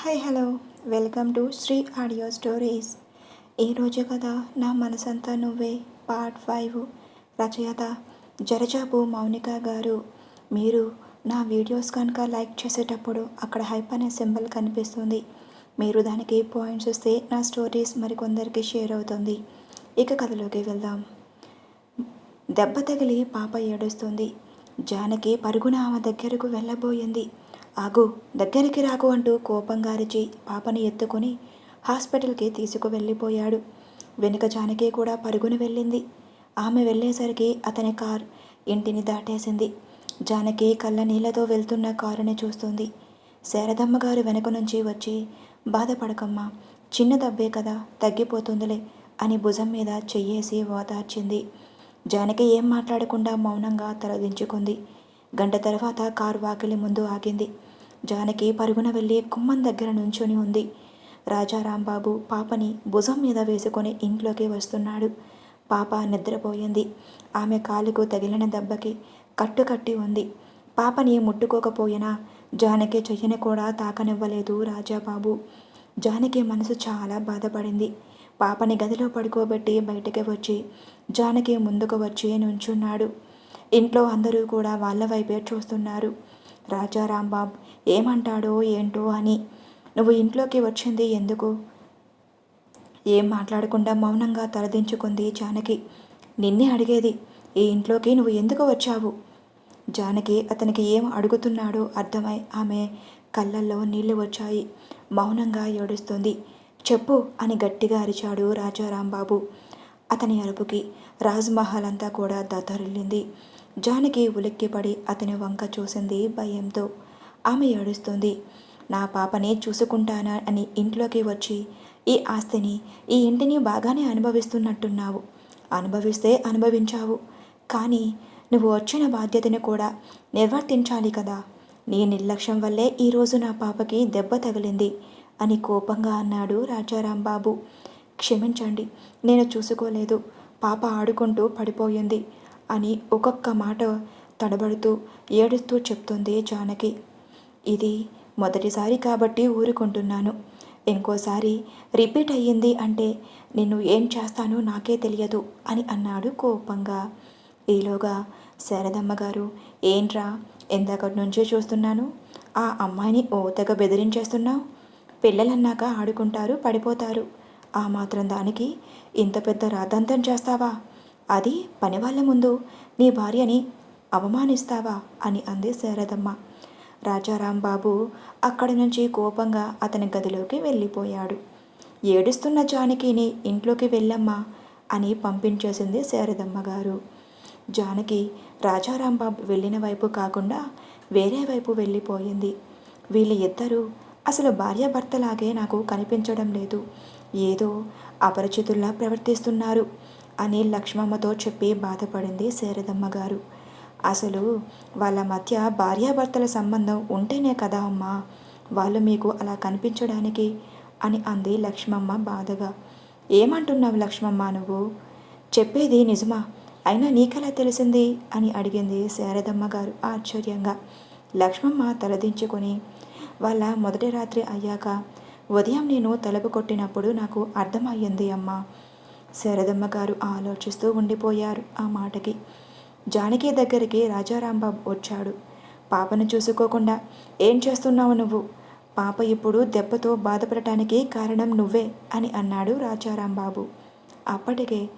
Hi hello. Welcome to Shri audio stories. ఈరోజు కథ నా మనసంతా నువ్వే పార్ట్ ఫైవ్. రచయిత జరజాబు మౌనిక గారు. మీరు నా వీడియోస్ కనుక లైక్ చేసేటప్పుడు అక్కడ హైప్ అనే సింబల్ కనిపిస్తుంది. మీరు దానికి పాయింట్స్ ఇస్తే నా స్టోరీస్ మరికొందరికి షేర్ అవుతుంది. ఇక కథలోకి వెళ్దాం. దెబ్బ తగిలి పాప ఏడుస్తుంది. జానకి పరుగున ఆమె దగ్గరకు వెళ్ళబోయింది. ఆగు దగ్గరికి రాకు అంటూ కోపంగా అరిచి పాపని ఎత్తుకొని హాస్పిటల్కి తీసుకువెళ్ళిపోయాడు. వెనుక జానకి కూడా పరుగున వెళ్ళింది. ఆమె వెళ్ళేసరికి అతని కార్ ఇంటిని దాటేసింది. జానకి కళ్ళ నీళ్ళతో వెళ్తున్న కారుని చూస్తుంది. శారదమ్మ గారు వెనక నుంచి వచ్చి బాధపడకమ్మా చిన్న దబ్బే కదా తగ్గిపోతుందిలే అని భుజం మీద చెయ్యేసి ఓదార్చింది. జానకి ఏం మాట్లాడకుండా మౌనంగా తలదించుకుంది. గంట తర్వాత కారు వాకిలి ముందు ఆగింది. జానకి పరుగున వెళ్ళి కుమ్మం దగ్గర నుంచొని ఉంది. రాజారాంబాబు పాపని భుజం మీద వేసుకొని ఇంట్లోకి వస్తున్నాడు. పాప నిద్రపోయింది. ఆమె కాలుకు తగిలిన దెబ్బకి కట్టుకట్టి ఉంది. పాపని ముట్టుకోకపోయినా జానకి చెయ్యని కూడా తాకనివ్వలేదు రాజాబాబు. జానకి మనసు చాలా బాధపడింది. పాపని గదిలో పడుకోబెట్టి బయటకి వచ్చి జానకి ముందుకు వచ్చి నుంచున్నాడు. ఇంట్లో అందరూ కూడా వాళ్ళ వైపే చూస్తున్నారు. రాజారాంబాబు ఏమంటాడో ఏంటో అని. నువ్వు ఇంట్లోకి వచ్చింది ఎందుకు? ఏం మాట్లాడకుండా మౌనంగా తలదించుకుంది జానకి. నిన్నే అడిగేది ఈ ఇంట్లోకి నువ్వు ఎందుకు వచ్చావు? జానకి అతనికి ఏం అడుగుతున్నాడో అర్థమై ఆమె కళ్ళల్లో నీళ్ళు వచ్చాయి. మౌనంగా ఏడుస్తుంది. చెప్పు అని గట్టిగా అరిచాడు రాజారాంబాబు. అతని అరుపుకి రాజ్మహల్ అంతా కూడా దద్దరిల్లింది. జానకి ఉలిక్కిపడి అతని వంక చూసింది భయంతో. ఆమె ఏడుస్తుంది. నా పాపనే చూసుకుంటానా అని ఇంట్లోకి వచ్చి ఈ ఆస్తిని ఈ ఇంటిని బాగానే అనుభవిస్తున్నట్టున్నావు. అనుభవిస్తే అనుభవించావు. కానీ నువ్వు వచ్చిన బాధ్యతని కూడా నిర్వర్తించాలి కదా. నీ నిర్లక్ష్యం వల్లే ఈరోజు నా పాపకి దెబ్బ తగిలింది అని కోపంగా అన్నాడు రాజారాంబాబు. క్షమించండి నేను చూసుకోలేదు. పాప ఆడుకుంటూ పడిపోయింది. అని ఒక్కొక్క మాట తడబడుతూ ఏడుస్తూ చెప్తుంది జానకి. ఇది మొదటిసారి కాబట్టి ఊరుకుంటున్నాను. ఇంకోసారి రిపీట్ అయ్యింది అంటే నిన్ను ఏం చేస్తానో నాకే తెలియదు అని అన్నాడు కోపంగా. ఈలోగా శారదమ్మ గారు ఏంట్రా ఎందాకటి నుంచే చూస్తున్నాను? ఆ అమ్మాయిని ఓ బెదిరించేస్తున్నావు? పిల్లలన్నాక ఆడుకుంటారు పడిపోతారు. ఆ మాత్రం దానికి ఇంత పెద్ద రాతంతం చేస్తావా? అది పని వాళ్ళ ముందు నీ భార్యని అవమానిస్తావా అని అంది శారదమ్మ. రాజారాం బాబు అక్కడి నుంచి కోపంగా అతని గదిలోకి వెళ్ళిపోయాడు. ఏడుస్తున్న జానకిని ఇంట్లోకి వెళ్ళమ్మా అని పంపించేసింది శారదమ్మ గారు జానకి రాజారాంబాబు వెళ్ళిన వైపు కాకుండా వేరే వైపు వెళ్ళిపోయింది. వీళ్ళ ఇద్దరూ అసలు భార్యాభర్తలాగే నాకు కనిపించడం లేదు. ఏదో అపరిచితుల్లా ప్రవర్తిస్తున్నారు. అని లక్ష్మమ్మతో చెప్పి బాధపడింది శారదమ్మ గారు. అసలు వాళ్ళ మధ్య భార్యాభర్తల సంబంధం ఉంటేనే కదా అమ్మా వాళ్ళు మీకు అలా కనిపించడానికి అని అంది లక్ష్మమ్మ బాధగా. ఏమంటున్నావు లక్ష్మమ్మ నువ్వు? చెప్పేది నిజమా? అయినా నీకెలా తెలిసింది? అని అడిగింది శారదమ్మ గారు ఆశ్చర్యంగా. లక్ష్మమ్మ తలదించుకొని వాళ్ళ మొదటి రాత్రి అయ్యాక ఉదయం నేను తలుపు కొట్టినప్పుడు నాకు అర్థమయ్యింది అమ్మా శారదమ్మ గారు ఆలోచిస్తూ ఉండిపోయారు ఆ మాటకి. జానకి దగ్గరికి రాజారాంబాబు వచ్చాడు. పాపను చూసుకోకుండా ఏం చేస్తున్నావు నువ్వు? పాప ఇప్పుడు దెబ్బతో బాధపడటానికి కారణం నువ్వే అని అన్నాడు రాజారాంబాబు. అప్పటికే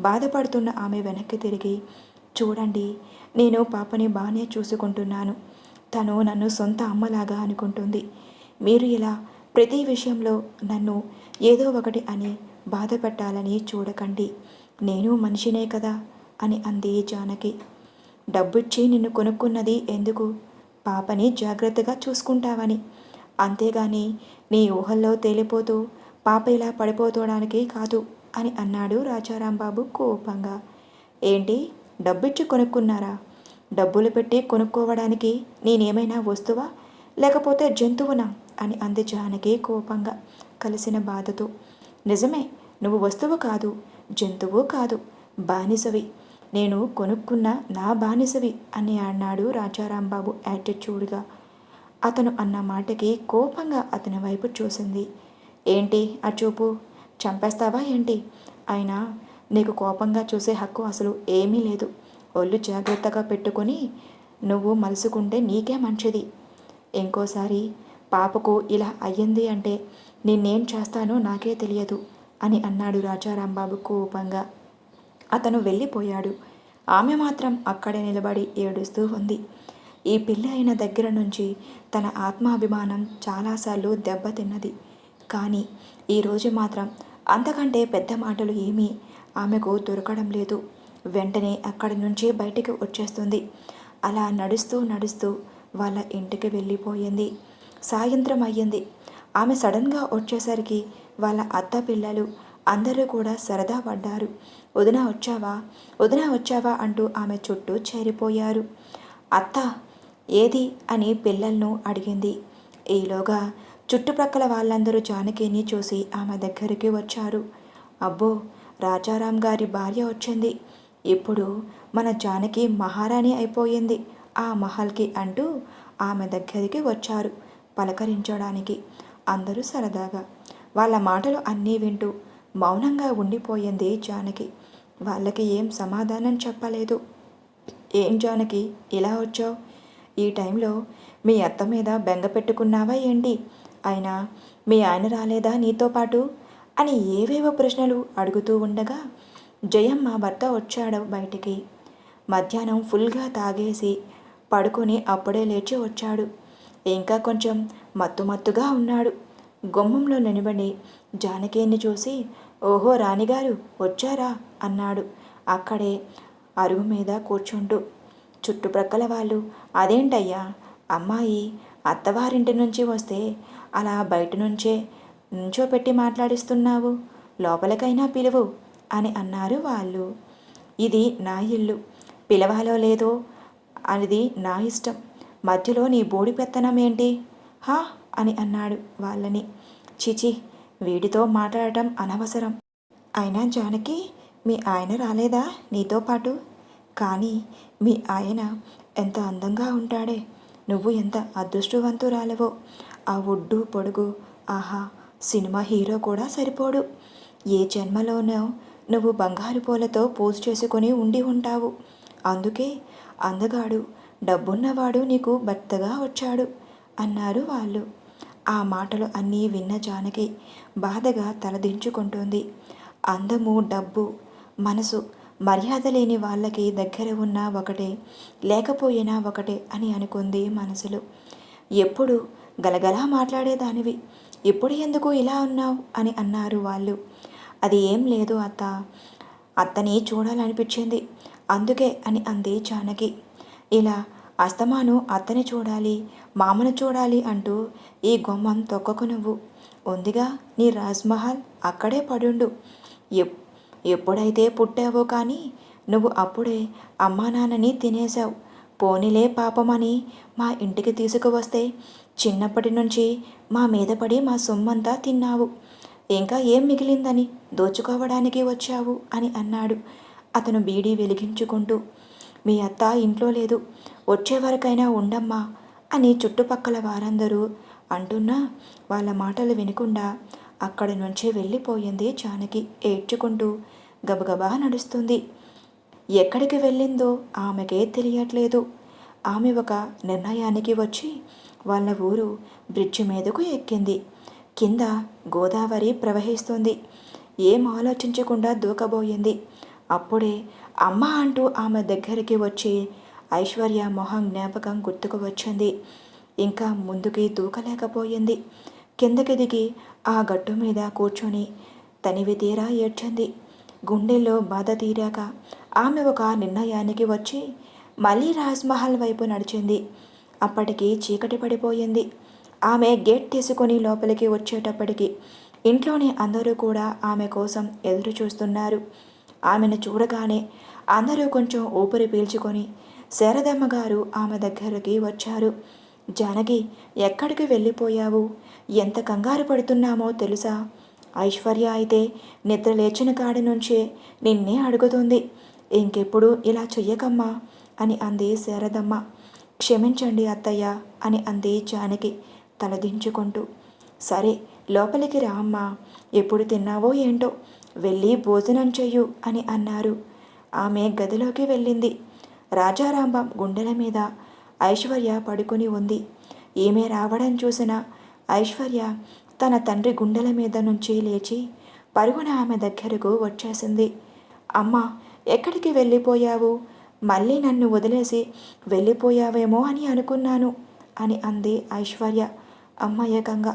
బాధపడుతున్న ఆమె వెనక్కి తిరిగి చూడండి నేను పాపని బాగానే చూసుకుంటున్నాను. తను నన్ను సొంత అమ్మలాగా అనుకుంటుంది. మీరు ఇలా ప్రతి విషయంలో నన్ను ఏదో ఒకటి అని బాధ పెట్టాలని చూడకండి. నేను మనిషినే కదా? అని అంది జానకి. డబ్బిచ్చి నిన్ను కొనుక్కున్నది ఎందుకు? పాపని జాగ్రత్తగా చూసుకుంటావని. అంతేగాని నీ ఊహల్లో తేలిపోతూ పాప ఇలా పడిపోతోడానికి కాదు అని అన్నాడు రాజారాంబాబు కోపంగా. ఏంటి? డబ్బిచ్చి కొనుక్కున్నారా? డబ్బులు పెట్టి కొనుక్కోవడానికి నేనేమైనా వస్తువా? లేకపోతే జంతువునా? అని అంది జానకి కోపంగా కలిసిన బాధతో. నిజమే నువ్వు వస్తువు కాదు జంతువు కాదు బానిసవి. నేను కొనుక్కున్న నా బానిసవి అని అన్నాడు రాజారాంబాబు యాటిట్యూడ్గా. అతను అన్న మాటకి కోపంగా అతని వైపు చూసింది. ఏంటి ఆ చూపు? చంపేస్తావా ఏంటి? అయినా నీకు కోపంగా చూసే హక్కు అసలు ఏమీ లేదు. ఒళ్ళు జాగ్రత్తగా పెట్టుకొని నువ్వు మలుసుకుంటే నీకే మంచిది. ఇంకోసారి పాపకు ఇలా అయ్యింది అంటే నిన్నేం చేస్తానో నాకే తెలియదు. అని అన్నాడు రాజారాంబాబు కోపంగా. అతను వెళ్ళిపోయాడు. ఆమె మాత్రం అక్కడే నిలబడి ఏడుస్తూ ఉంది. ఈ పిల్ల అయిన దగ్గర నుంచి తన ఆత్మాభిమానం చాలాసార్లు దెబ్బతిన్నది. కానీ ఈరోజు మాత్రం అంతకంటే పెద్ద మాటలు ఏమీ ఆమెకు దొరకడం లేదు. వెంటనే అక్కడి నుంచి బయటికి వచ్చేస్తుంది. అలా నడుస్తూ నడుస్తూ వాళ్ళ ఇంటికి వెళ్ళిపోయింది. సాయంత్రం అయ్యింది. ఆమె సడన్గా వచ్చేసరికి వాళ్ళ అత్త పిల్లలు అందరూ కూడా సరదా పడ్డారు. వదిన వచ్చావా? వదిన వచ్చావా అంటూ ఆమె చుట్టూ చేరిపోయారు. అత్త ఏది? అని పిల్లలను అడిగింది. ఈలోగా చుట్టుప్రక్కల వాళ్ళందరూ జానకిని చూసి ఆమె దగ్గరికి వచ్చారు. అబ్బో రాజారాం గారి భార్య వచ్చింది. ఇప్పుడు మన జానకి మహారాణి అయిపోయింది. ఆ మహల్కి అంటూ ఆమె దగ్గరికి వచ్చారు పలకరించడానికి. అందరూ సరదాగా వాళ్ళ మాటలు అన్నీ వింటూ మౌనంగా ఉండిపోయింది జానకి. వాళ్ళకి ఏం సమాధానం చెప్పలేదు. ఏం జానకి ఇలా వచ్చావు? ఈ టైంలో మీ అత్త మీద బెంగ పెట్టుకున్నావా ఏంటి? అయినా మీ ఆయన రాలేదా నీతో పాటు? అని ఏవేవో ప్రశ్నలు అడుగుతూ ఉండగా జయమ్మ భర్త వచ్చాడు బయటికి. మధ్యాహ్నం ఫుల్గా తాగేసి పడుకొని అప్పుడే లేచి వచ్చాడు. ఇంకా కొంచెం మత్తుమత్తుగా ఉన్నాడు. గుమ్మంలో నిలబడి జానకిని చూసి ఓహో రాణిగారు వచ్చారా? అన్నాడు. అక్కడే అరుగు మీద కూర్చుంటూ చుట్టుప్రక్కల వాళ్ళు అదేంటయ్యా అమ్మాయి అత్తవారింటి నుంచి వస్తే అలా బయట నుంచే నుంచోపెట్టి మాట్లాడిస్తున్నావు లోపలికైనా పిలువు అని అన్నారు వాళ్ళు. ఇది నా ఇల్లు పిలవాలో లేదో అనేది నా ఇష్టం. మధ్యలో నీ బోడి పెత్తనం ఏంటి? హా అని అన్నాడు వాళ్ళని. చిచి వీడితో మాట్లాడటం అనవసరం. అయినా జానకి మీ ఆయన రాలేదా నీతో పాటు? కానీ మీ ఆయన ఎంత అందంగా ఉంటాడే. నువ్వు ఎంత అదృష్టవంతురాలవో. ఆ ఒడ్డు పొడుగు ఆహా సినిమా హీరో కూడా సరిపోడు. ఏ జన్మలోనో నువ్వు బంగారు పూలతో పూజ చేసుకొని ఉండి ఉంటావు. అందుకే అందగాడు డబ్బున్నవాడు నీకు భర్తగా వచ్చాడు అన్నారు వాళ్ళు. ఆ మాటలు అన్నీ విన్న జానకి బాధగా తలదించుకుంటుంది. అందము డబ్బు మనసు మర్యాద లేని వాళ్ళకి దగ్గర ఉన్న ఒకటే లేకపోయినా ఒకటే అని అనుకుంది మనసులో. ఎప్పుడు గలగలా మాట్లాడేదానివి? ఇప్పుడు ఎందుకు ఇలా ఉన్నావు? అని అన్నారు వాళ్ళు. అది ఏం లేదు అత్త. అత్తని చూడాలనిపించింది. అందుకే అని అంది జానకి. ఇలా అస్తమాను అత్తని చూడాలి మామను చూడాలి అంటూ ఈ గుమ్మం తొక్కకు నువ్వు. ఉందిగా నీ రాజ్మహల్ అక్కడే పడుండు. ఎప్ ఎప్పుడైతే పుట్టావో కానీ నువ్వు అప్పుడే అమ్మా నాన్నని తినేశావు. పోనీలే పాపమని మా ఇంటికి తీసుకువస్తే చిన్నప్పటి నుంచి మా మీద పడి మా సొమ్మంతా తిన్నావు. ఇంకా ఏం మిగిలిందని దోచుకోవడానికి వచ్చావు అని అన్నాడు. అతను బీడీ వెలిగించుకుంటూ. మీ అత్త ఇంట్లో లేదు. వచ్చే వరకైనా ఉండమ్మా అని చుట్టుపక్కల వారందరూ అంటున్నా వాళ్ళ మాటలు వినకుండా అక్కడి నుంచి వెళ్ళిపోయింది జానకి ఏడ్చుకుంటూ గబగబా నడుస్తుంది. ఎక్కడికి వెళ్ళిందో ఆమెకే తెలియట్లేదు. ఆమె ఒక నిర్ణయానికి వచ్చి వాళ్ళ ఊరు బ్రిడ్జి మీదకు ఎక్కింది. కింద గోదావరి ప్రవహిస్తుంది. ఏం ఆలోచించకుండా దూకబోయింది. అప్పుడే అమ్మ అంటూ ఆమె దగ్గరికి వచ్చి ఐశ్వర్య మొహం జ్ఞాపకం గుర్తుకు వచ్చింది. ఇంకా ముందుకి దూకలేకపోయింది. కిందకి దిగి ఆ గట్టు మీద కూర్చొని తనివి తీరా ఏడ్చింది. గుండెల్లో బాధ తీరాక ఆమె ఒక నిర్ణయానికి వచ్చి మళ్ళీ రాజ్మహల్ వైపు నడిచింది. అప్పటికి చీకటి పడిపోయింది. ఆమె గేట్ తీసుకొని లోపలికి వచ్చేటప్పటికి ఇంట్లోని అందరూ కూడా ఆమె కోసం ఎదురు చూస్తున్నారు ఆమెను చూడగానే అందరూ కొంచెం ఊపిరి పీల్చుకొని శారదమ్మ గారు ఆమె దగ్గరికి వచ్చారు. జానకి ఎక్కడికి వెళ్ళిపోయావు? ఎంత కంగారు పడుతున్నామో తెలుసా? ఐశ్వర్య అయితే నిద్ర లేచిన కాడి నుంచే నిన్నే అడుగుతుంది. ఇంకెప్పుడు ఇలా చెయ్యకమ్మా? అని అంది శారదమ్మ. క్షమించండి అత్తయ్య అని అంది జానకి తలదించుకుంటూ. సరే లోపలికి రా అమ్మా. ఎప్పుడు తిన్నావో ఏంటో? వెళ్ళి భోజనం చెయ్యు అని అన్నారు. ఆమె గదిలోకి వెళ్ళింది. రాజారాంబం గుండెల మీద ఐశ్వర్య పడుకుని ఉంది. ఈమె రావడం చూసిన ఐశ్వర్య తన తండ్రి గుండెల మీద నుంచి లేచి పరుగున ఆమె దగ్గరకు వచ్చేసింది. అమ్మ ఎక్కడికి వెళ్ళిపోయావు? మళ్ళీ నన్ను వదిలేసి వెళ్ళిపోయావేమో అని అనుకున్నాను అని అంది ఐశ్వర్య అమ్మ ఏకంగా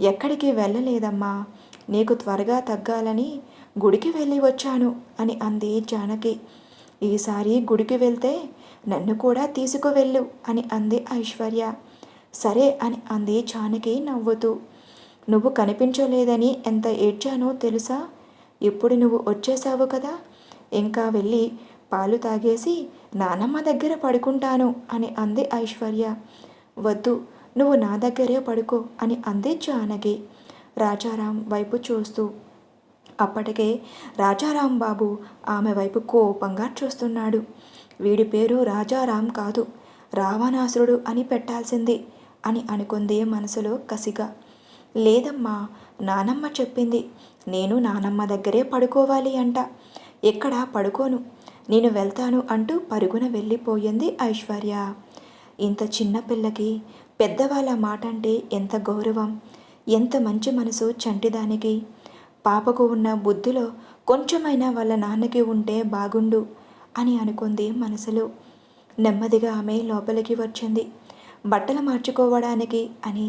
ఎక్కడికి వెళ్ళలేదమ్మా నీకు త్వరగా తగ్గాలని గుడికి వెళ్ళి వచ్చాను అని అంది జానకి. ఈసారి గుడికి వెళ్తే నన్ను కూడా తీసుకువెళ్ళు అని అంది ఐశ్వర్య. సరే అని అంది జానకి నవ్వుతూ. నువ్వు కనిపించలేదని ఎంత ఏడ్చానో తెలుసా? ఇప్పుడు నువ్వు వచ్చేసావు కదా. ఇంకా వెళ్ళి పాలు తాగేసి నానమ్మ దగ్గర పడుకుంటాను అని అంది ఐశ్వర్య. వద్దు నువ్వు నా దగ్గరే పడుకో అని అంది జానకి రాజారాం వైపు చూస్తూ. అప్పటికే రాజారాంబాబు ఆమె వైపు కోపంగా చూస్తున్నాడు. వీడి పేరు రాజారాం కాదు రావణాసురుడు అని పెట్టాల్సింది అని అనుకుంది మనసులో కసిగా. లేదమ్మా నానమ్మ చెప్పింది. నేను నానమ్మ దగ్గరే పడుకోవాలి అంట. ఎక్కడ? పడుకోను. నేను వెళ్తాను అంటూ పరుగున వెళ్ళిపోయింది ఐశ్వర్య. ఇంత చిన్న పిల్లకి పెద్దవాళ్ళ మాట అంటే ఎంత గౌరవం ఎంత మంచి మనసు చంటిదానికి. పాపకు ఉన్న బుద్ధిలో కొంచెమైనా వాళ్ళ నాన్నకి ఉంటే బాగుండు అని అనుకుంది మనసులో. నెమ్మదిగా ఆమె లోపలికి వచ్చింది. బట్టలు మార్చుకోవడానికి అని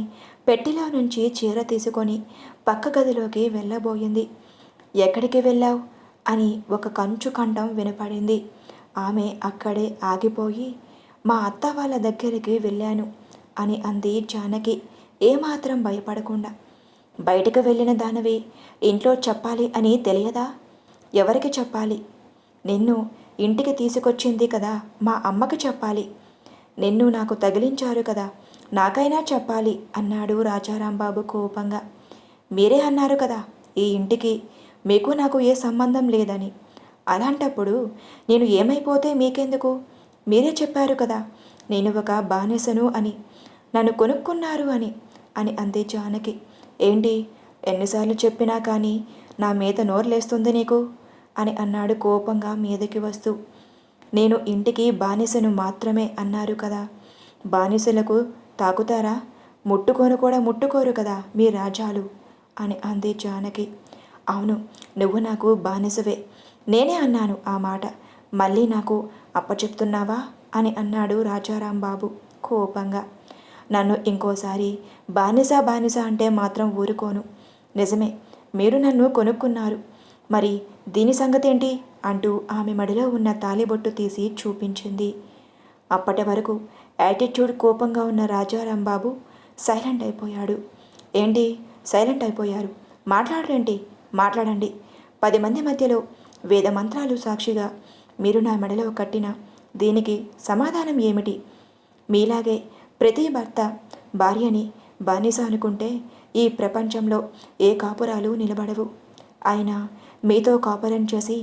పెట్టెలో నుంచి చీర తీసుకొని పక్క గదిలోకి వెళ్ళబోయింది. ఎక్కడికి వెళ్ళావు? అని ఒక కంచు కంఠం వినపడింది. ఆమె అక్కడే ఆగిపోయి మా అత్త వాళ్ళ దగ్గరికి వెళ్ళాను అని అంది జానకి. ఏమాత్రం భయపడకుండా బయటకు వెళ్ళిన దానివి ఇంట్లో చెప్పాలి అని తెలియదా? ఎవరికి చెప్పాలి? నిన్ను ఇంటికి తీసుకొచ్చింది కదా మా అమ్మకి చెప్పాలి. నిన్ను నాకు తగిలించారు కదా నాకైనా చెప్పాలి అన్నాడు రాజారాంబాబు కోపంగా. మీరే అన్నారు కదా ఈ ఇంటికి మీకు నాకు ఏ సంబంధం లేదని. అలాంటప్పుడు నేను ఏమైపోతే మీకెందుకు? మీరే చెప్పారు కదా నేను ఒక బానిసను అని. నన్ను కొనుక్కున్నారు అని అని అంది జానకి. ఏంటి? ఎన్నిసార్లు చెప్పినా కానీ నా మీద నోరులేస్తుంది నీకు? అని అన్నాడు కోపంగా మీదకి వస్తూ. నేను ఇంటికి బానిసను మాత్రమే అన్నారు కదా. బానిసలకు తాకుతారా? ముట్టుకోను కూడా ముట్టుకోరు కదా మీ రాజాలు? అని అంది జానకి. అవును నువ్వు నాకు బానిసవే. నేనే అన్నాను ఆ మాట. మళ్ళీ నాకు అప్పచెప్తున్నావా? అని అన్నాడు రాజారాం బాబు కోపంగా. నన్ను ఇంకోసారి బానిస బానిస అంటే మాత్రం ఊరుకోను. నిజమే మీరు నన్ను కొనుక్కున్నారు. మరి దీని సంగతేంటి? అంటూ ఆమె మడిలో ఉన్న తాలిబొట్టు తీసి చూపించింది. అప్పటి వరకు యాటిట్యూడ్ కోపంగా ఉన్న రాజారాంబాబు సైలెంట్ అయిపోయాడు. ఏంటి? సైలెంట్ అయిపోయారు. మాట్లాడరేంటి? మాట్లాడండి. పది మంది మధ్యలో వేద మంత్రాలు సాక్షిగా మీరు నా మెడలో కట్టిన దీనికి సమాధానం ఏమిటి? మీలాగే ప్రతి భర్త భార్యని బానిస అనుకుంటే ఈ ప్రపంచంలో ఏ కాపురాలు నిలబడవు. అయినా మీతో కాపురం చేసి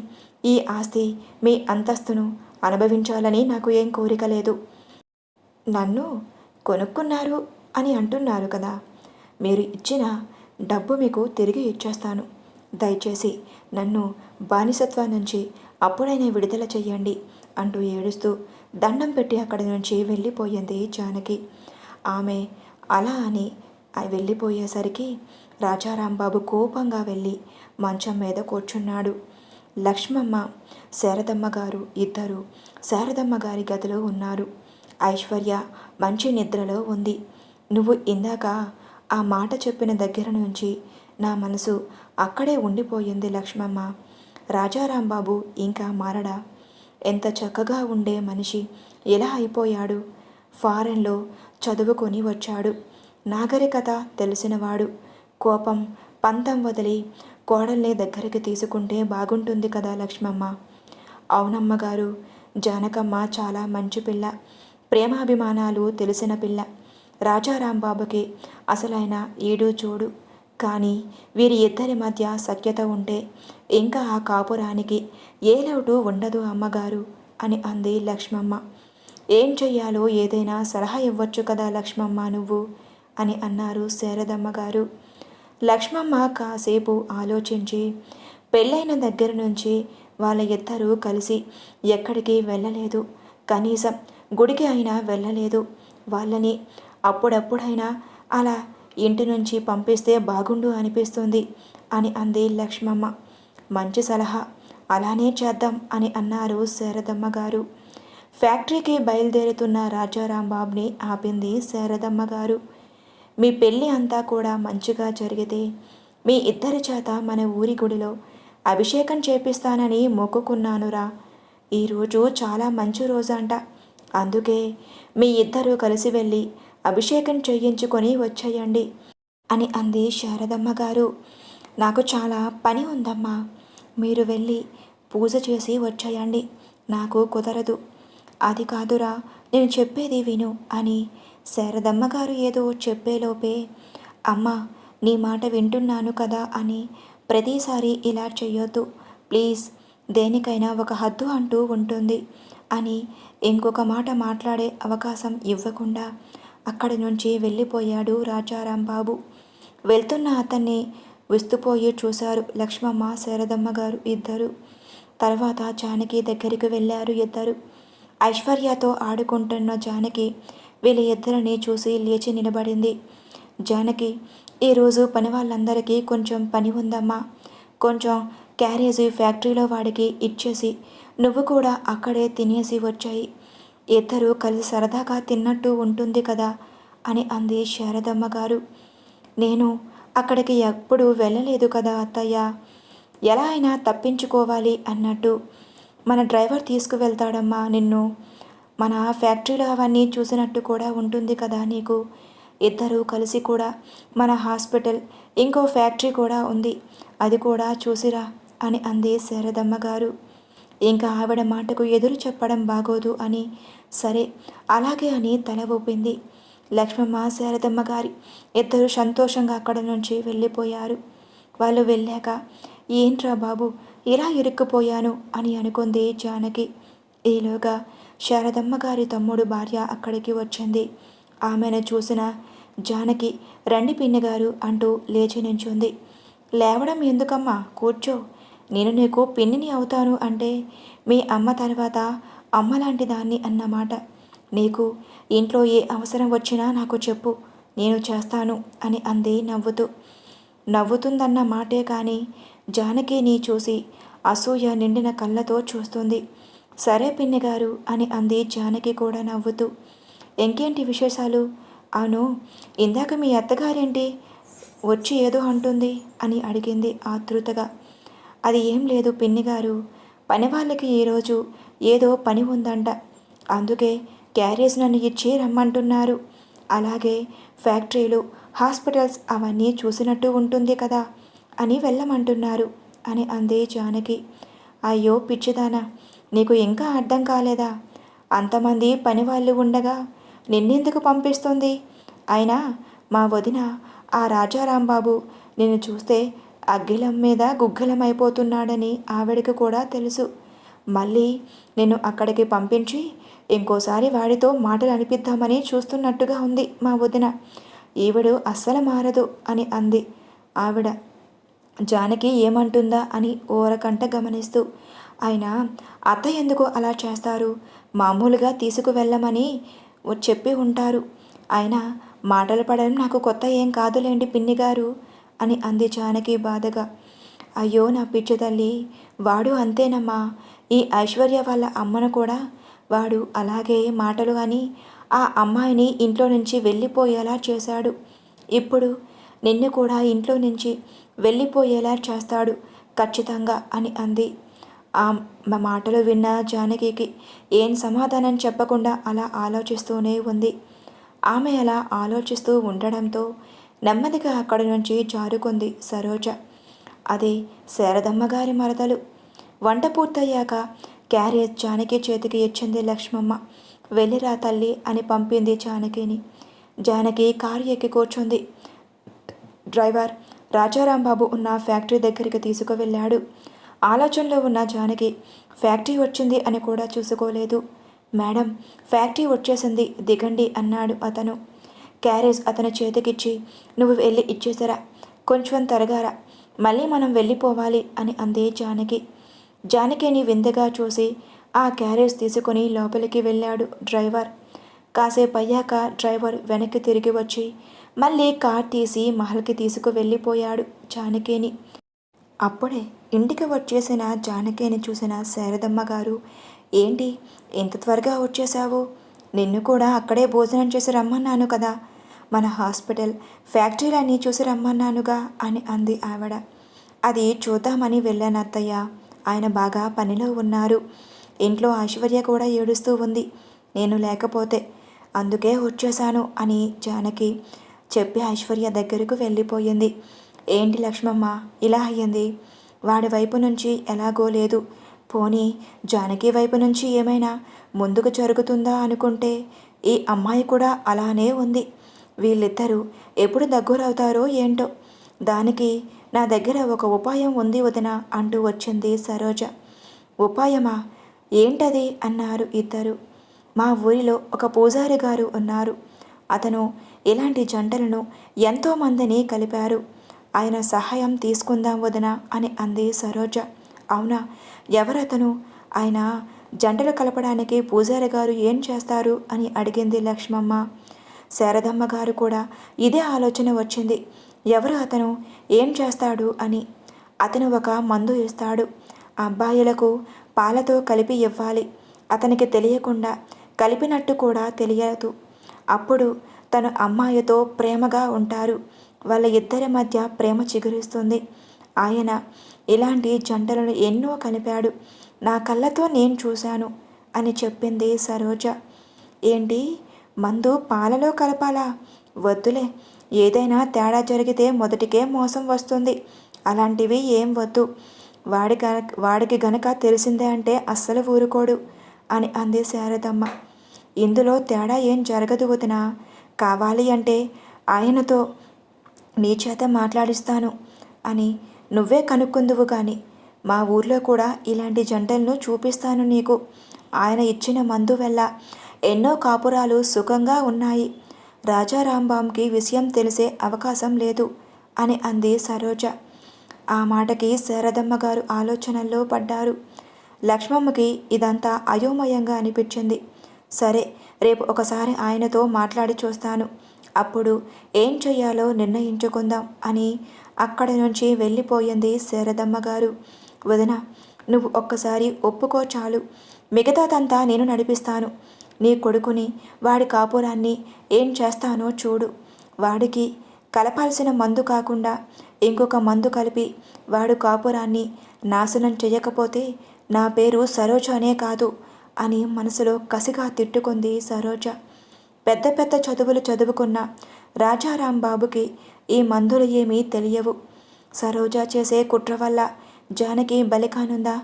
ఈ ఆస్తి మీ అంతస్తును అనుభవించాలని నాకు ఏం కోరిక లేదు. నన్ను కొనుక్కున్నారు అని అంటున్నారు కదా. మీరు ఇచ్చిన డబ్బు మీకు తిరిగి ఇచ్చేస్తాను. దయచేసి నన్ను బానిసత్వం నుంచి అప్పుడైనా విడుదల చెయ్యండి అంటూ ఏడుస్తూ దండం పెట్టి అక్కడి నుంచి వెళ్ళిపోయింది జానకి. ఆమె అలా అని వెళ్ళిపోయేసరికి రాజారాంబాబు కోపంగా వెళ్ళి మంచం మీద కూర్చున్నాడు. లక్ష్మమ్మ శారదమ్మ గారు ఇద్దరు శారదమ్మ గారి గదిలో ఉన్నారు. ఐశ్వర్య మంచి నిద్రలో ఉంది. నువ్వు ఇందాక ఆ మాట చెప్పిన దగ్గర నుంచి నా మనసు అక్కడే ఉండిపోయింది లక్ష్మమ్మ. రాజారాంబాబు ఇంకా మారడా? ఎంత చక్కగా ఉండే మనిషి. ఎలా అయిపోయాడు? ఫారెన్లో చదువుకొని వచ్చాడు. నాగరికత తెలిసినవాడు. కోపం పంతం వదిలి కోడల్ని దగ్గరికి తీసుకుంటే బాగుంటుంది కదా లక్ష్మమ్మ. అవునమ్మగారు జానకమ్మ చాలా మంచి పిల్ల. ప్రేమాభిమానాలు తెలిసిన పిల్ల. రాజారాంబాబుకి అసలైన ఈడు చూడు. కానీ వీరి ఇద్దరి మధ్య సఖ్యత ఉంటే ఇంకా ఆ కాపురానికి ఏ లోటు ఉండదు అమ్మగారు అని అంది లక్ష్మమ్మ. ఏం చెయ్యాలో ఏదైనా సలహా ఇవ్వచ్చు కదా లక్ష్మమ్మ నువ్వు అని అన్నారు శారదమ్మ గారు లక్ష్మమ్మ కాసేపు ఆలోచించి పెళ్ళైన దగ్గర నుంచి వాళ్ళ ఇద్దరూ కలిసి ఎక్కడికి వెళ్ళలేదు. కనీసం గుడికి అయినా వెళ్ళలేదు. వాళ్ళని అప్పుడప్పుడైనా అలా ఇంటి నుంచి పంపిస్తే బాగుండు అనిపిస్తుంది అని అంది లక్ష్మమ్మ. మంచి సలహా. అలానే చేద్దాం అని అన్నారు శారదమ్మ గారు. ఫ్యాక్టరీకి బయలుదేరుతున్న రాజారాంబాబుని ఆపింది శారదమ్మ గారు. మీ పెళ్ళి అంతా కూడా మంచిగా జరిగితే మీ ఇద్దరి చేత మన ఊరి గుడిలో అభిషేకం చేపిస్తానని మొక్కుకున్నానురా. ఈరోజు చాలా మంచి రోజు అంట అందుకే మీ ఇద్దరు కలిసి వెళ్ళి అభిషేకం చేయించుకొని వచ్చేయండి అని అంది శారదమ్మ గారు. నాకు చాలా పని ఉందమ్మా మీరు వెళ్ళి పూజ చేసి వచ్చేయండి నాకు కుదరదు. అది కాదురా నేను చెప్పేది విను అని శారదమ్మ గారు ఏదో చెప్పేలోపే అమ్మ నీ మాట వింటున్నాను కదా అని ప్రతిసారి ఇలా చెయ్యొద్దు ప్లీజ్ దేనికైనా ఒక హద్దు అంటూ ఉంటుంది అని ఇంకొక మాట మాట్లాడే అవకాశం ఇవ్వకుండా అక్కడి నుంచి వెళ్ళిపోయాడు రాజారాంబాబు. వెళ్తున్న అతన్ని విస్తుపోయి చూశారు లక్ష్మమ్మ శారదమ్మ గారు ఇద్దరు. తర్వాత జానకి దగ్గరికి వెళ్ళారు ఇద్దరు. ఐశ్వర్యతో ఆడుకుంటున్న జానకి వీళ్ళ ఇద్దరిని చూసి లేచి నిలబడింది. జానకి ఈరోజు పని వాళ్ళందరికీ కొంచెం పని ఉందమ్మా. కొంచెం క్యారేజీ ఫ్యాక్టరీలో వాడికి ఇచ్చేసి నువ్వు కూడా అక్కడే తినేసి వచ్చాయి. ఇద్దరూ కలిసి సరదాగా తిన్నట్టు ఉంటుంది కదా? అని అంది శారదమ్మ గారు. నేను అక్కడికి ఎప్పుడు వెళ్ళలేదు కదా అత్తయ్య? ఎలా అయినా తప్పించుకోవాలి అన్నట్టు. మన డ్రైవర్ తీసుకువెళ్తాడమ్మా నిన్ను. మన ఫ్యాక్టరీలో అవన్నీ చూసినట్టు కూడా ఉంటుంది కదా నీకు? ఇద్దరూ కలిసి కూడా మన హాస్పిటల్ ఇంకో ఫ్యాక్టరీ కూడా ఉంది. అది కూడా చూసిరా అని అంది శారదమ్మ గారు. ఇంకా ఆవిడ మాటకు ఎదురు చెప్పడం బాగోదు అని. సరే అలాగే అని తల ఊపింది. లక్ష్మమ్మ శారదమ్మ గారి ఇద్దరు సంతోషంగా అక్కడ నుంచి వెళ్ళిపోయారు. వాళ్ళు వెళ్ళాక ఏంట్రా బాబు ఇలా ఇరుక్కుపోయాను అని అనుకుంది జానకి. ఈలోగా శారదమ్మ గారి తమ్ముడు భార్య అక్కడికి వచ్చింది. ఆమెను చూసిన జానకి రండి పిన్ని గారు అంటూ లేచి నించుంది. లేవడం ఎందుకమ్మా? కూర్చో. నేను నీకు పిన్నిని అవుతాను అంటే మీ అమ్మ తర్వాత అమ్మ లాంటి దాన్ని అన్నమాట. నీకు ఇంట్లో ఏ అవసరం వచ్చినా నాకు చెప్పు నేను చేస్తాను అని అంది నవ్వుతూ. నవ్వుతుందన్న మాటే కానీ జానకిని చూసి అసూయ నిండిన కళ్ళతో చూస్తుంది. సరే పిన్ని గారు అని అంది జానకి కూడా నవ్వుతూ. ఇంకేంటి విశేషాలు? అవును ఇందాక మీ అత్తగారేంటి? వచ్చి ఏదో అంటుంది అని అడిగింది ఆతృతగా. అది ఏం లేదు పిన్ని గారు పని వాళ్ళకి ఈరోజు ఏదో పని ఉందంట. అందుకే క్యారేజ్ నన్ను ఇచ్చి రమ్మంటున్నారు. అలాగే ఫ్యాక్టరీలు హాస్పిటల్స్ అవన్నీ చూసినట్టు ఉంటుంది కదా అని వెళ్ళమంటున్నారు అని అంది జానకి. అయ్యో పిచ్చిదానా నీకు ఇంకా అర్థం కాలేదా? అంతమంది పని వాళ్ళు ఉండగా నిన్నెందుకు పంపిస్తుంది? అయినా మా వదిన ఆ రాజారాంబాబు నిన్ను చూస్తే అగ్గిలం మీద గుగ్గిలమైపోతున్నాడని ఆవిడకి కూడా తెలుసు. మళ్ళీ నిన్ను అక్కడికి పంపించి ఇంకోసారి వాడితో మాటలు అనిపిద్దామని చూస్తున్నట్టుగా ఉంది మా వదిన. ఈవిడు అస్సలు మారదు అని అంది ఆవిడ. జానకి ఏమంటుందా అని ఓరకంట గమనిస్తూ ఆయన అత్త ఎందుకు అలా చేస్తారు? మామూలుగా తీసుకువెళ్ళమని చెప్పి ఉంటారు. ఆయన మాటలు పడడం నాకు కొత్త ఏం కాదులేండి పిన్ని గారు అని అంది జానకి బాధగా. అయ్యో నా పిచ్చి తల్లి వాడు అంతేనమ్మా. ఈ ఐశ్వర్య వాళ్ళ అమ్మను కూడా వాడు అలాగే మాటలు అని ఆ అమ్మాయిని ఇంట్లో నుంచి వెళ్ళిపోయేలా చేశాడు. ఇప్పుడు నిన్ను కూడా ఇంట్లో నుంచి వెళ్ళిపోయేలా చేస్తాడు ఖచ్చితంగా అని అంది. ఆ మాటలు విన్న జానకికి ఏం సమాధానం చెప్పకుండా అలా ఆలోచిస్తూనే ఉంది. ఆమె అలా ఆలోచిస్తూ ఉండడంతో నెమ్మదిగా అక్కడి నుంచి జారుకుంది సరోజ. అది శారదమ్మ గారి మరదలు. వంట పూర్తయ్యాక క్యారేజ్ జానకి చేతికి ఇచ్చింది లక్ష్మమ్మ. వెళ్ళిరా తల్లి అని పంపింది జానకిని. జానకి కారు ఎక్కి కూర్చుంది. డ్రైవర్ రాజారాంబాబు ఉన్న ఫ్యాక్టరీ దగ్గరికి తీసుకువెళ్ళాడు. ఆలోచనలో ఉన్న జానకి ఫ్యాక్టరీ వచ్చింది అని కూడా చూసుకోలేదు. మేడం ఫ్యాక్టరీ వచ్చేసింది దిగండి అన్నాడు అతను. క్యారేజ్ అతని చేతికిచ్చి నువ్వు వెళ్ళి ఇచ్చేసరా కొంచెం తరగారా మళ్ళీ మనం వెళ్ళిపోవాలి అని అంది జానకి. జానకిని విందగా చూసి ఆ క్యారేజ్ తీసుకొని లోపలికి వెళ్ళాడు డ్రైవర్. కాసేపు అయ్యాక డ్రైవర్ వెనక్కి తిరిగి వచ్చి మళ్ళీ కార్ తీసి మహల్కి తీసుకు వెళ్ళిపోయాడు జానకిని. అప్పుడే ఇంటికి వచ్చేసిన జానకిని చూసిన శారదమ్మ గారు ఏంటి ఇంత త్వరగా వచ్చేసావు నిన్ను కూడా అక్కడే భోజనం చేసి రమ్మన్నాను కదా. మన హాస్పిటల్. ఫ్యాక్టరీలన్నీ చూసి రమ్మన్నానుగా అని అంది ఆవిడ. అది చూద్దామని వెళ్ళాను అత్తయ్య. ఆయన బాగా పనిలో ఉన్నారు. ఇంట్లో ఐశ్వర్య కూడా ఏడుస్తూ ఉంది. నేను లేకపోతే అందుకే వచ్చేశాను అని జానకి చెప్పి ఐశ్వర్య దగ్గరకు వెళ్ళిపోయింది. ఏంటి లక్ష్మమ్మ ఇలా అయ్యింది? వాడి వైపు నుంచి ఎలాగో లేదు. పోనీ జానకి వైపు నుంచి ఏమైనా ముందుకు జరుగుతుందా అనుకుంటే ఈ అమ్మాయి కూడా అలానే ఉంది. వీళ్ళిద్దరూ ఎప్పుడు దగ్గరవుతారో ఏంటో. దానికి నా దగ్గర ఒక ఉపాయం ఉంది వదిన అంటూ వచ్చింది సరోజ. ఉపాయమా? ఏంటది? అన్నారు ఇద్దరు. మా ఊరిలో ఒక పూజారి గారు ఉన్నారు. అతను ఇలాంటి జంటలను ఎంతోమందిని కలిపారు. ఆయన సహాయం తీసుకుందాం వదన అని అంది సరోజ. అవునా? ఎవరతను? ఆయన జంటలు కలపడానికి పూజారి గారు ఏం చేస్తారు? అని అడిగింది లక్ష్మమ్మ. శారదమ్మ గారు కూడా ఇదే ఆలోచన వచ్చింది. ఎవరు అతను? ఏం చేస్తాడు అని. అతను ఒక మందు ఇస్తాడు అబ్బాయిలకు పాలతో కలిపి ఇవ్వాలి. అతనికి తెలియకుండా కలిపినట్టు కూడా తెలియదు. అప్పుడు తను అమ్మాయితో ప్రేమగా ఉంటారు. వాళ్ళ ఇద్దరి మధ్య ప్రేమ చిగురిస్తుంది. ఆయన ఇలాంటి జంటలను ఎన్నో కలిపాడు. నా కళ్ళతో నేను చూశాను అని చెప్పింది సరోజ. ఏంటి? మందు పాలలో కలపాలా? వద్దులే. ఏదైనా తేడా జరిగితే మొదటికే మోసం వస్తుంది. అలాంటివి ఏం వద్దు. వాడి వాడికి గనక తెలిసిందే అంటే అస్సలు ఊరుకోడు అని అంది శారదమ్మ. ఇందులో తేడా ఏం జరగదు వదినా. కావాలి అంటే ఆయనతో నీ చేత మాట్లాడిస్తాను అని నువ్వే కనుక్కుందువు కానీ మా ఊర్లో కూడా ఇలాంటి జంటలను చూపిస్తాను నీకు. ఆయన ఇచ్చిన మందు వెళ్ళ ఎన్నో కాపురాలు సుఖంగా ఉన్నాయి. రాజారాంబాంకి విషయం తెలిసే అవకాశం లేదు అని అంది సరోజ. ఆ మాటకి శారదమ్మ గారు ఆలోచనల్లో పడ్డారు. లక్ష్మమ్మకి ఇదంతా అయోమయంగా అనిపించింది. సరే రేపు ఒకసారి ఆయనతో మాట్లాడి చూస్తాను. అప్పుడు ఏం చెయ్యాలో నిర్ణయించుకుందాం అని అక్కడి నుంచి వెళ్ళిపోయింది శారదమ్మ గారు. వదిన నువ్వు ఒక్కసారి ఒప్పుకో చాలు. మిగతాదంతా నేను నడిపిస్తాను. నీ కొడుకుని వాడి కాపురాన్ని ఏం చేస్తానో చూడు. వాడికి కలపాల్సిన మందు కాకుండా ఇంకొక మందు కలిపి వాడు కాపురాన్ని నాశనం చేయకపోతే నా పేరు సరోజ అనే కాదు అని మనసులో కసిగా తిట్టుకుంది సరోజ. పెద్ద పెద్ద చదువులు చదువుకున్న రాజారాం బాబుకి ఈ మందులు ఏమీ తెలియవు. సరోజ చేసే కుట్ర వల్ల జానకి బలికానుందా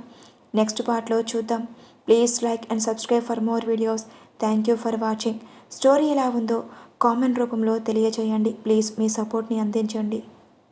నెక్స్ట్ పార్ట్లో చూద్దాం. Please like and subscribe for more videos. Thank you for watching story ఎలా ఉందో కామెంట్ రూపంలో తెలియజేయండి ప్లీజ్ మీ సపోర్ట్ని అందించండి.